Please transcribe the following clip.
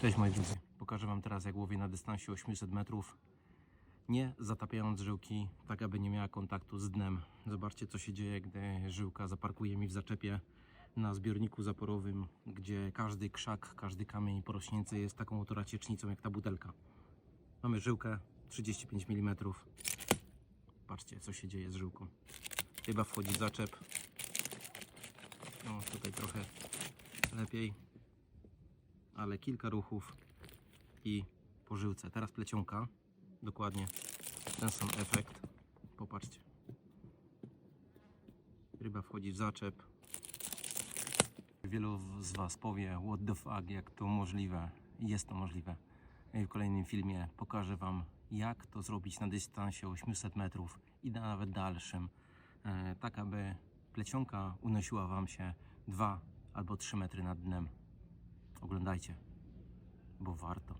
Cześć moi drodzy, pokażę Wam teraz jak łowię na dystansie 800 metrów nie zatapiając żyłki, tak aby nie miała kontaktu z dnem. Zobaczcie co się dzieje, gdy żyłka zaparkuje mi w zaczepie na zbiorniku zaporowym, gdzie każdy krzak, każdy kamień porośnięty jest taką oto raciecznicą jak ta butelka. Mamy żyłkę 35 mm. Patrzcie co się dzieje z żyłką. Chyba wchodzi zaczep. No tutaj trochę lepiej ale kilka ruchów i po żyłce. Teraz plecionka, dokładnie ten sam efekt. Popatrzcie. Ryba wchodzi w zaczep. Wielu z Was powie, what the fuck, jak to możliwe. Jest to możliwe. I w kolejnym filmie pokażę Wam, jak to zrobić na dystansie 800 metrów i na nawet dalszym, e, tak aby plecionka unosiła Wam się 2 albo 3 metry nad dnem. Oglądajcie, bo warto.